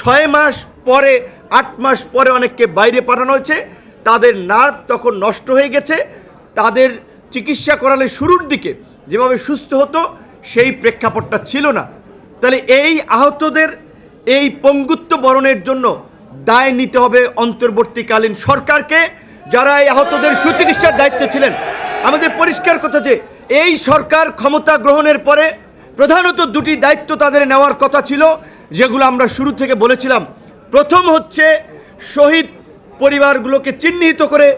ছয় মাস পরে, আট মাস পরে অনেককে বাইরে পাঠানো হয়েছে। তাদের নার্ভ তখন নষ্ট হয়ে গেছে। তাদের চিকিৎসা করালে শুরুর দিকে যেভাবে সুস্থ হতো, সেই প্রেক্ষাপটটা ছিল না। তাহলে এই আহতদের এই পঙ্গুত্ব বরণের জন্য দায় নিতে হবে অন্তর্বর্তীকালীন সরকারকে, যারা এই আহতদের সুচিকিৎসার দায়িত্বে ছিলেন। আমাদের পরিষ্কার কথা যে, এই সরকার ক্ষমতা গ্রহণের পরে প্রধানত দুটি দায়িত্ব তাদের নেওয়ার কথা ছিল। যেগুলো আমরা শুরু থেকে বলেছিলাম, প্রথম হচ্ছে শহীদ পরিবারগুলোকে চিহ্নিত করে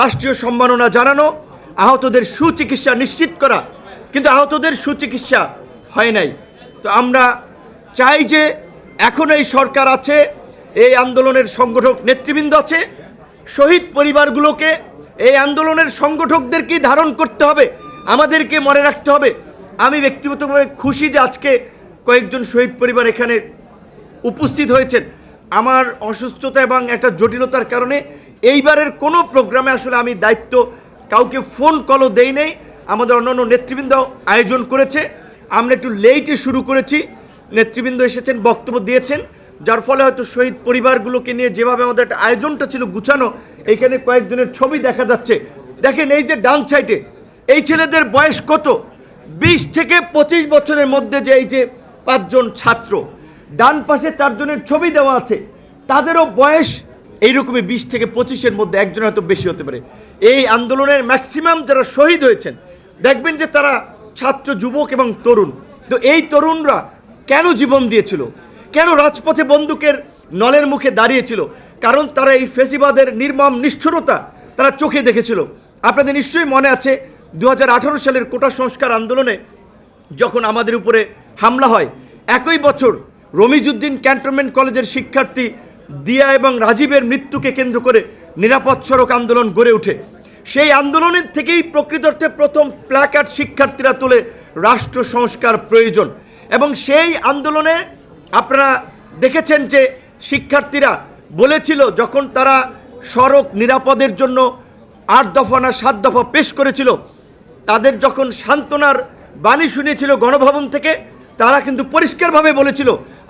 রাষ্ট্রীয় সম্মাননা জানানো, আহতদের সুচিকিৎসা নিশ্চিত করা। কিন্তু আহতদের সুচিকিৎসা হয় নাই। তো আমরা চাই যে এখন এই সরকার আছে, এই আন্দোলনের সংগঠক নেতৃবৃন্দ আছে, শহীদ পরিবারগুলোকে এই আন্দোলনের সংগঠকদেরকেই ধারণ করতে হবে, আমাদেরকে মনে রাখতে হবে। আমি ব্যক্তিগতভাবে খুশি যে আজকে কয়েকজন শহীদ পরিবার এখানে উপস্থিত হয়েছেন। আমার অসুস্থতা এবং একটা জটিলতার কারণে এইবারের কোনো প্রোগ্রামে আসলে আমি দায়িত্ব কাউকে ফোন কলও দেই নেই। আমাদের অন্যান্য নেতৃবৃন্দ আয়োজন করেছে। আমরা একটু লেটে শুরু করেছি। নেতৃবৃন্দ এসেছেন, বক্তব্য দিয়েছেন। যার ফলে হয়তো শহীদ পরিবারগুলোকে নিয়ে যেভাবে আমাদের একটা আয়োজনটা ছিল গুছানো, এইখানে কয়েকজনের ছবি দেখা যাচ্ছে। দেখেন এই যে ডান সাইডে এই ছেলেদের বয়স কত? বিশ থেকে পঁচিশ বছরের মধ্যে যে এই যে পাঁচজন ছাত্র। ডান পাশে চারজনের ছবি দেওয়া আছে। তাদেরও বয়স এইরকমই বিশ থেকে পঁচিশের মধ্যে একজন হয়তো বেশি হতে পারে। এই আন্দোলনের ম্যাক্সিমাম যারা শহীদ হয়েছেন, দেখবেন যে তারা ছাত্র, যুবক এবং তরুণ। তো এই তরুণরা কেন জীবন দিয়েছিল? কেন রাজপথে বন্দুকের নলের মুখে দাঁড়িয়েছিল? কারণ তারা এই ফেসিবাদের নির্মম নিষ্ঠুরতা তারা চোখে দেখেছিল। আপনাদের নিশ্চয়ই মনে আছে দু হাজার আঠারো সালের কোটা সংস্কার আন্দোলনে যখন আমাদের উপরে হামলা হয়। একই বছর রমিজুদ্দিন ক্যান্টনমেন্ট কলেজের শিক্ষার্থী দিয়া এবং রাজীবের মৃত্যুকে কেন্দ্র করে নিরাপদ সড়ক আন্দোলন গড়ে ওঠে। সেই আন্দোলনের থেকেই প্রকৃত অর্থে প্রথম প্ল্যাকার্ড শিক্ষার্থীরা তোলে রাষ্ট্র সংস্কার প্রয়োজন। এবং সেই আন্দোলনে আপনারা দেখেছেন যে শিক্ষার্থীরা বলেছিল যখন তারা সড়ক নিরাপদের জন্য আট দফা না সাত দফা পেশ করেছিল, তাদের যখন সান্ত্বনার বাণী শুনিয়েছিল গণভবন থেকে তারা কিন্তু পরিষ্কারভাবে বলেছিল,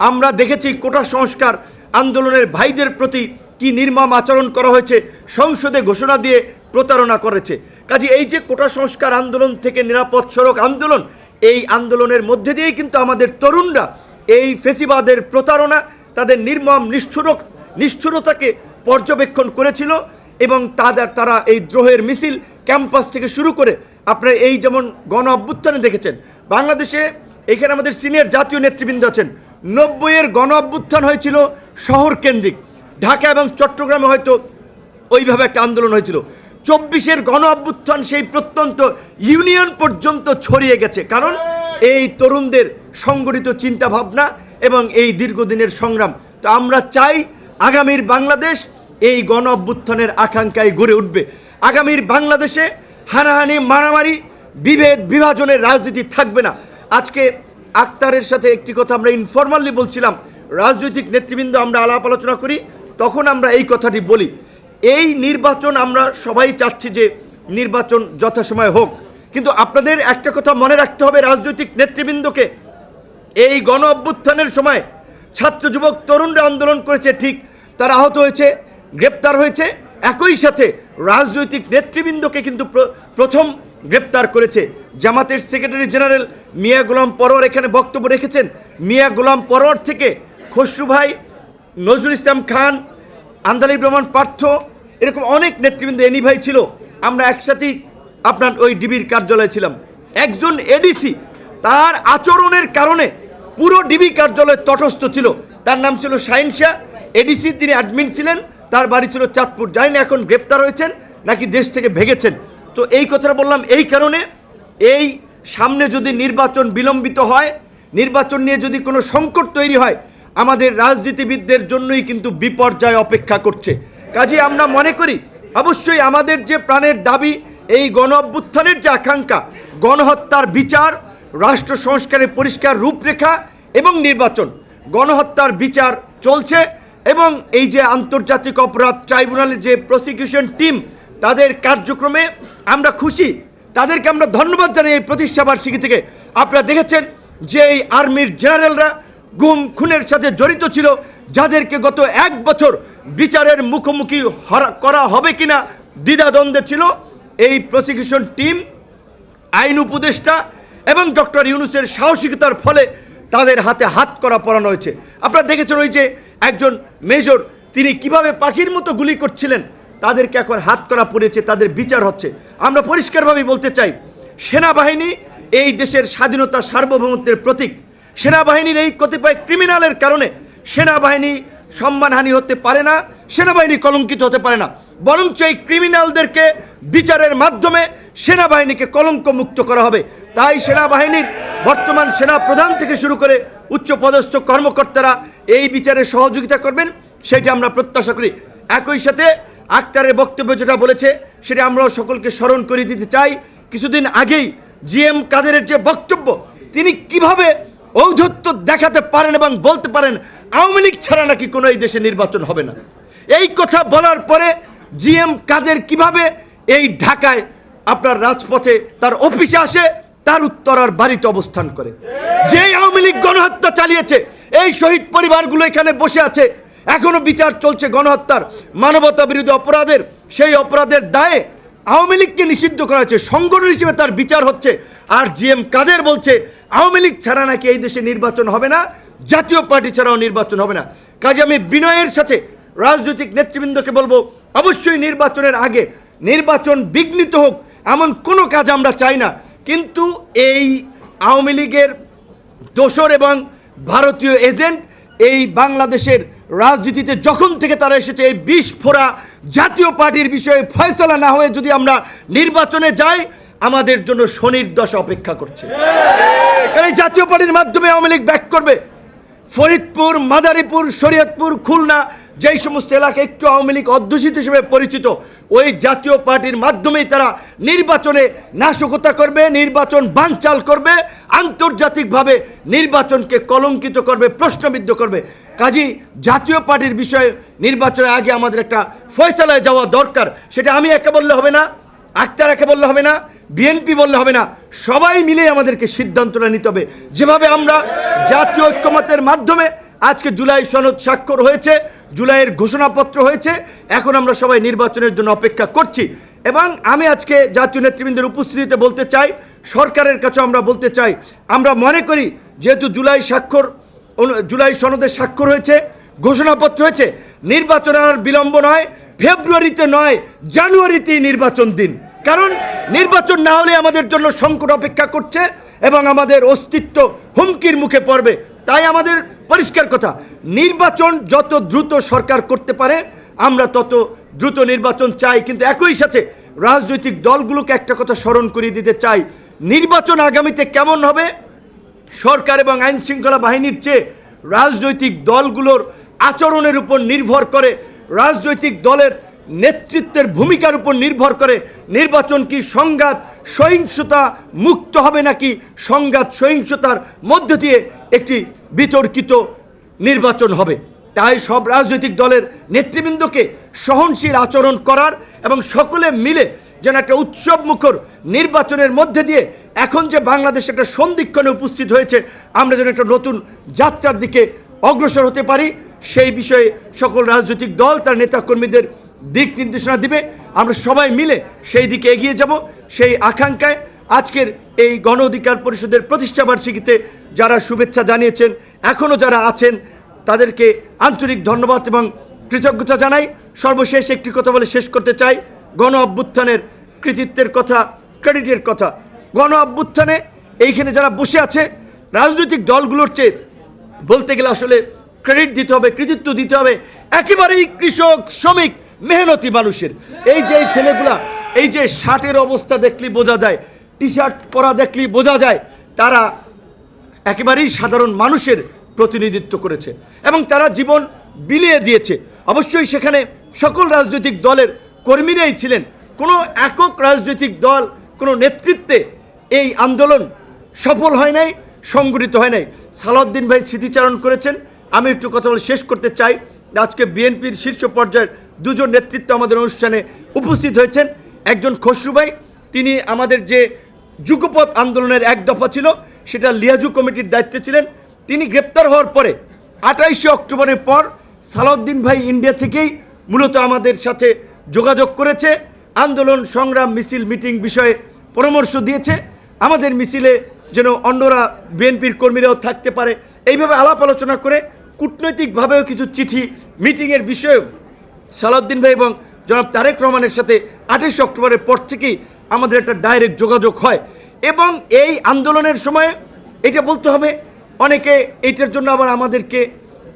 আমরা দেখেছি কোটা সংস্কার আন্দোলনের ভাইদের প্রতি কি নির্মম আচরণ করা হয়েছে, সংসদে ঘোষণা দিয়ে প্রতারণা করেছে। কাজে এই যে কোটা সংস্কার আন্দোলন থেকে নিরাপদ সড়ক আন্দোলন, এই আন্দোলনের মধ্যে দিয়েই কিন্তু আমাদের তরুণরা এই ফেসিবাদের প্রতারণা, তাদের নির্মম নিষ্ঠুরক, নিষ্ঠুরতাকে পর্যবেক্ষণ করেছিল এবং তাদের, তারা এই দ্রোহের মিছিল ক্যাম্পাস থেকে শুরু করে, আপনারা এই যেমন গণ অভ্যুত্থানে দেখেছেন, বাংলাদেশে এখানে আমাদের সিনিয়র জাতীয় নেতৃবৃন্দ আছেন। নব্বইয়ের গণ অভ্যুত্থান হয়েছিল শহর কেন্দ্রিক। ঢাকা এবং চট্টগ্রামে হয়তো ওইভাবে একটা আন্দোলন হয়েছিল। চব্বিশের গণ অভ্যুত্থান সেই প্রত্যন্ত ইউনিয়ন পর্যন্ত ছড়িয়ে গেছে। কারণ এই তরুণদের সংগঠিত চিন্তা ভাবনা এবং এই দীর্ঘদিনের সংগ্রাম। তো আমরা চাই আগামীর বাংলাদেশ এই গণ অভ্যুত্থানের আকাঙ্ক্ষায় গড়ে উঠবে। আগামীর বাংলাদেশে হানাহানি, মারামারি, বিভেদ, বিভাজনের রাজনীতি থাকবে না। আজকে আক্তারের সাথে একটি কথা আমরা ইনফরমালি বলছিলাম। রাজনৈতিক নেতৃবৃন্দ আমরা আলাপ আলোচনা করি, তখন আমরা এই কথাটি বলি। এই নির্বাচন আমরা সবাই চাচ্ছি যে নির্বাচন যথাসময়ে হোক। কিন্তু আপনাদের একটা কথা মনে রাখতে হবে, রাজনৈতিক নেতৃবৃন্দকে। এই গণ অভ্যুত্থানের সময় ছাত্র যুবক, তরুণরা আন্দোলন করেছে, ঠিক তারা আহত হয়েছে, গ্রেপ্তার হয়েছে। একই সাথে রাজনৈতিক নেতৃবৃন্দকে কিন্তু প্র- প্রথম গ্রেপ্তার করেছে। জামাতের সেক্রেটারি জেনারেল মিয়া গোলাম পরোয়ার এখানে বক্তব্য রেখেছেন। মিয়া গোলাম পরোয়ার থেকে খসরু ভাই, নজরুল ইসলাম খান, আন্দালিব রহমান পার্থ, এরকম অনেক নেতৃবৃন্দ এনি ভাই ছিল। আমরা একসাথেই আপনার ওই ডিবির কার্যালয়ে ছিলাম। একজন এডিসি তার আচরণের কারণে পুরো ডিবি কার্যালয় তটস্থ ছিল। তার নাম ছিল শাহিন শাহ। এডিসি তিনি অ্যাডমিন ছিলেন। তার বাড়ি ছিল চাঁদপুর। জানি না এখন গ্রেপ্তার হয়েছেন, নাকি দেশ থেকে ভেগেছেন। তো এই কথাটা বললাম এই কারণে এই সামনে যদি নির্বাচন বিলম্বিত হয়, নির্বাচন নিয়ে যদি কোনো সংকট তৈরি হয়, আমাদের রাজনীতিবিদদের জন্যই কিন্তু বিপর্যয় অপেক্ষা করছে। কাজে আমরা মনে করি, অবশ্যই আমাদের যে প্রাণের দাবি, এই গণ অভ্যুত্থানের যে আকাঙ্ক্ষা, গণহত্যার বিচার, রাষ্ট্র সংস্কারের পরিষ্কার রূপরেখা এবং নির্বাচন, গণহত্যার বিচার চলছে এবং এই যে আন্তর্জাতিক অপরাধ ট্রাইব্যুনালের যে প্রসিকিউশন টিম তাদের কার্যক্রমে আমরা খুশি। তাদেরকে আমরা ধন্যবাদ জানাই এই প্রতিষ্ঠাবার্ষিকী থেকে আপনারা দেখেছেন যে এই আর্মির জেনারেলরা গুম, খুনের সাথে জড়িত ছিল, যাদেরকে গত এক বছর বিচারের মুখোমুখি করা হবে কিনা দ্বিধাদ্বন্দ্বে ছিল। এই প্রসিকিউশন টিম আইন উপদেষ্টা এবং ডক্টর ইউনুসের সাহসিকতার ফলে তাদের হাতে হাত করা পরানো হয়েছে। আপনারা দেখেছেন ওই যে একজন মেজর, তিনি কীভাবে পাখির মতো গুলি করছিলেন? তাদেরকে এখন হাত করা পড়েছে, তাদের বিচার হচ্ছে। আমরা পরিষ্কারভাবে বলতে চাই, সেনাবাহিনী এই দেশের স্বাধীনতা সার্বভৌমত্বের প্রতীক। সেনাবাহিনীর এই কতিপয় ক্রিমিনালের কারণে সেনাবাহিনী সম্মানহানি হতে পারে না, সেনাবাহিনী কলঙ্কিত হতে পারে না। বরঞ্চ এই ক্রিমিনালদেরকে বিচারের মাধ্যমে সেনাবাহিনীকে কলঙ্ক মুক্ত করা হবে। তাই সেনাবাহিনীর বর্তমান সেনা প্রধান থেকে শুরু করে উচ্চপদস্থ কর্মকর্তারা এই বিচারে সহযোগিতা করবেন, সেটা আমরা প্রত্যাশা করি। একই সাথে আক্তারের বক্তব্য যেটা বলেছে, সেটা আমরাও সকলকে স্মরণ করে দিতে চাই। কিছুদিন আগেই জি এম কাদেরের যে বক্তব্য, তিনি কীভাবে ঔদ্ধত্য দেখাতে পারেন এবং বলতে পারেন, আওয়ামী লীগ ছাড়া নাকি কোনো এই দেশে নির্বাচন হবে না। এই কথা বলার পরে জি এম কাদের কীভাবে এই ঢাকায় আপনার রাজপথে তার অফিসে আসে, তার উত্তরার বাড়িতে অবস্থান করে। যে আওয়ামী লীগ গণহত্যা চালিয়েছে, এই শহীদ পরিবারগুলো এখানে বসে আছে এখনও বিচার চলছে গণহত্যার। মানবতা বিরোধী অপরাধের, সেই অপরাধের দায়ে আওয়ামী লীগকে নিষিদ্ধ করা হয়েছে। সংগঠন হিসেবে তার বিচার হচ্ছে। আর জি এম কাদের বলছে, আওয়ামী লীগ ছাড়া নাকি এই দেশে নির্বাচন হবে না? জাতীয় পার্টি ছাড়াও নির্বাচন হবে না। কাজে আমি বিনয়ের সাথে রাজনৈতিক নেতৃবৃন্দকে বলব, অবশ্যই নির্বাচনের আগে নির্বাচন বিঘ্নিত হোক, এমন কোনো কাজ আমরা চাই না। কিন্তু এই আওয়ামী লীগের দোসর এবং ভারতীয় এজেন্ট এই বাংলাদেশের রাজনীতিতে যখন থেকে তারা এসেছে, এই বিষ ফোড়া জাতীয় পার্টির বিষয়ে ফয়সলা না হয়ে যদি আমরা নির্বাচনে যাই, আমাদের জন্য শনির দশা অপেক্ষা করছে। কারণ এই জাতীয় পার্টির মাধ্যমে আওয়ামী লীগ ব্যাক করবে। ফরিদপুর, মাদারীপুর, শরীয়তপুর, খুলনা যেই সমস্ত এলাকা একটু আওয়ামী লীগ অধ্যুষিত হিসেবে পরিচিত, ওই জাতীয় পার্টির মাধ্যমেই তারা নির্বাচনে নাশকতা করবে, নির্বাচন বানচাল করবে, আন্তর্জাতিকভাবে নির্বাচনকে কলঙ্কিত করবে, প্রশ্নবিদ্ধ করবে। কাজী, জাতীয় পার্টির বিষয়ে নির্বাচনের আগে আমাদের একটা ফয়সালায় যাওয়া দরকার, সেটা আমি একা বললে হবে না, আক্তার একে বললে হবে না, বিএনপি বললে হবে না, সবাই মিলে আমাদেরকে সিদ্ধান্তটা নিতে হবে। যেভাবে আমরা জাতীয় ঐক্যমতের মাধ্যমে আজকে জুলাই সনদ স্বাক্ষর হয়েছে, জুলাইয়ের ঘোষণাপত্র হয়েছে। এখন আমরা সবাই নির্বাচনের জন্য অপেক্ষা করছি। এবং আমি আজকে জাতীয় নেতৃবৃন্দের উপস্থিতিতে বলতে চাই, সরকারের কাছে আমরা বলতে চাই, আমরা মনে করি যেহেতু জুলাই স্বাক্ষর জুলাই সনদের স্বাক্ষর হয়েছে, ঘোষণাপত্র হয়েছে, নির্বাচন আর বিলম্ব নয়, ফেব্রুয়ারিতে নয়, জানুয়ারিতেই নির্বাচন দিন। কারণ নির্বাচন না হলে আমাদের জন্য সংকট অপেক্ষা করছে এবং আমাদের অস্তিত্ব হুমকির মুখে পড়বে। তাই আমাদের পরিষ্কার কথা, নির্বাচন যত দ্রুত সরকার করতে পারে, আমরা তত দ্রুত নির্বাচন চাই। কিন্তু একই সাথে রাজনৈতিক দলগুলোকে একটা কথা স্মরণ করিয়ে দিতে চাই, নির্বাচন আগামীতে কেমন হবে? সরকার এবং আইন শৃঙ্খলা বাহিনীর চেয়ে রাজনৈতিক দলগুলোর আচরণের উপর নির্ভর করে রাজনৈতিক দলের নেতৃত্বের ভূমিকার উপর নির্ভর করে নির্বাচন কি সংঘাত, সহিংসতা মুক্ত হবে নাকি সংঘাত, সহিংসতার মধ্য দিয়ে একটি বিতর্কিত নির্বাচন হবে। তাই সব রাজনৈতিক দলের নেতৃবৃন্দকে সহনশীল আচরণ করার এবং সকলে মিলে যেন একটা উৎসব মুখর নির্বাচনের মধ্যে দিয়ে এখন যে বাংলাদেশ একটা সন্ধিক্ষণে উপস্থিত হয়েছে, আমরা যেন একটা নতুন যাত্রার দিকে অগ্রসর হতে পারি। সেই বিষয়ে সকল রাজনৈতিক দল, তার নেতাকর্মীদের দিক নির্দেশনা দিবে। আমরা সবাই মিলে সেই দিকে এগিয়ে যাব। সেই আকাঙ্ক্ষায় আজকের এই গণ অধিকার পরিষদের প্রতিষ্ঠাবার্ষিকীতে যারা শুভেচ্ছা জানিয়েছেন এখনও যারা আছেন, তাদেরকে আন্তরিক ধন্যবাদ এবং কৃতজ্ঞতা জানাই। সর্বশেষ একটি কথা বলে শেষ করতে চাই। গণ অভ্যুত্থানের কৃতিত্বের কথা, ক্রেডিটের কথা। গণ অভ্যুত্থানে এইখানে যারা বসে আছে, রাজনৈতিক দলগুলোর চেয়ে বলতে গেলে আসলে ক্রেডিট দিতে হবে, কৃতিত্ব দিতে হবে। একেবারেই কৃষক, শ্রমিক মেহনতি মানুষের। এই যে ছেলেগুলা, এই যে শার্টের অবস্থা দেখলেই বোঝা যায় টি শার্ট পরা দেখলেই বোঝা যায়, তারা একেবারেই সাধারণ মানুষের প্রতিনিধিত্ব করেছে এবং তারা জীবন বিলিয়ে দিয়েছে। অবশ্যই সেখানে সকল রাজনৈতিক দলের কর্মীরাই ছিলেন। কোনো একক রাজনৈতিক দল, কোনো নেতৃত্বে এই আন্দোলন সফল হয় নাই, সংগঠিত হয় নাই। সালাউদ্দিন ভাই স্মৃতিচারণ করেছেন। আমি একটু কথা বলে শেষ করতে চাই। আজকে বিএনপির শীর্ষ পর্যায়ের দুজন নেতৃত্ব আমাদের অনুষ্ঠানে উপস্থিত হয়েছেন। একজন খসরু ভাই, তিনি আমাদের যে যুগপথ আন্দোলনের এক দফা ছিল, সেটা লিয়াজু কমিটির দায়িত্বে ছিলেন। তিনি গ্রেপ্তার হওয়ার পরে আঠাইশে অক্টোবরের পর সালাউদ্দিন ভাই ইন্ডিয়া থেকেই মূলত আমাদের সাথে যোগাযোগ করেছে। আন্দোলন, সংগ্রাম, মিছিল, মিটিং বিষয়ে পরামর্শ দিয়েছে। আমাদের মিছিলে যেন অন্যরা বিএনপির কর্মীরাও থাকতে পারে। এইভাবে আলাপ আলোচনা করে কূটনৈতিকভাবেও কিছু চিঠি, মিটিংয়ের বিষয়েও সালাউদ্দিন ভাই এবং জনাব তারেক রহমানের সাথে আঠাশ অক্টোবরের পর থেকেই আমাদের একটা ডাইরেক্ট যোগাযোগ হয়। এবং এই আন্দোলনের সময় এটা বলতে হবে, অনেকে এইটার জন্য আবার আমাদেরকে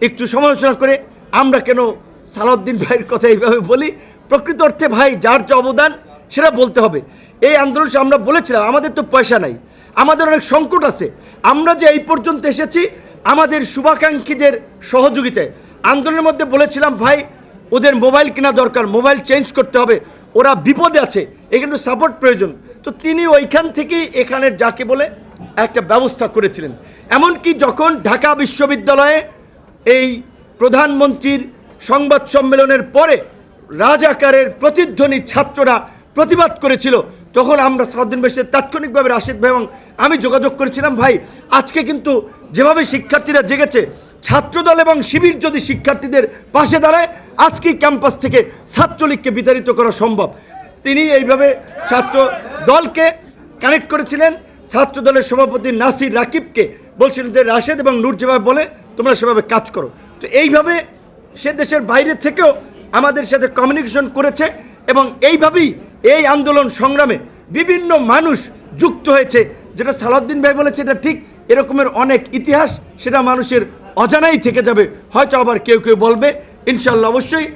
একটু সমালোচনা করে, আমরা কেন সালাউদ্দিন ভাইয়ের কথা এইভাবে বলি? প্রকৃত অর্থে ভাই, যার যে অবদান, সেটা বলতে হবে। এই আন্দোলন আমরা বলেছিলাম, আমাদের তো পয়সা নাই, আমাদের অনেক সংকট আছে। আমরা যে এই পর্যন্ত এসেছি, আমাদের শুভাকাঙ্ক্ষীদের সহযোগিতায়। আন্দোলনের মধ্যে বলেছিলাম, ভাই ওদের মোবাইল কেনা দরকার, মোবাইল চেঞ্জ করতে হবে, ওরা বিপদে আছে এখানে সাপোর্ট প্রয়োজন। তো তিনি ওইখান থেকেই এখানের যাকে বলে একটা ব্যবস্থা করেছিলেন। এমনকি যখন ঢাকা বিশ্ববিদ্যালয়ে এই প্রধানমন্ত্রীর সংবাদ সম্মেলনের পরে রাজাকারের প্রতিধ্বনি ছাত্ররা প্রতিবাদ করেছিল, তখন আমরা সারাদিন বেশি তাৎক্ষণিকভাবে রাশেদ ভাই এবং আমি যোগাযোগ করেছিলাম, ভাই, আজকে কিন্তু যেভাবে শিক্ষার্থীরা জেগেছে ছাত্রদল এবং শিবির যদি শিক্ষার্থীদের পাশে দাঁড়ায় আজকে ক্যাম্পাস থেকে ছাত্রলীগকে বিতাড়িত করা সম্ভব? তিনি এইভাবে ছাত্র দলকে কানেক্ট করেছিলেন। ছাত্র দলের সভাপতি নাসির রাকিবকে বলছিলেন যে, রাশেদ এবং নূর যেভাবে বলে, তোমরা সেভাবে কাজ করো। তো এইভাবে সে দেশের বাইরে থেকেও আমাদের সাথে কমিউনিকেশন করেছে এবং এইভাবেই এই আন্দোলন সংগ্রামে বিভিন্ন মানুষ যুক্ত হয়েছে। যেটা সালাউদ্দিন ভাই বলেছে, এটা ঠিক। এরকমের অনেক ইতিহাস, সেটা মানুষের অজানাই থেকে যাবে। হয়তো আবার কেউ কেউ বলবে ইনশাল্লাহ অবশ্যই।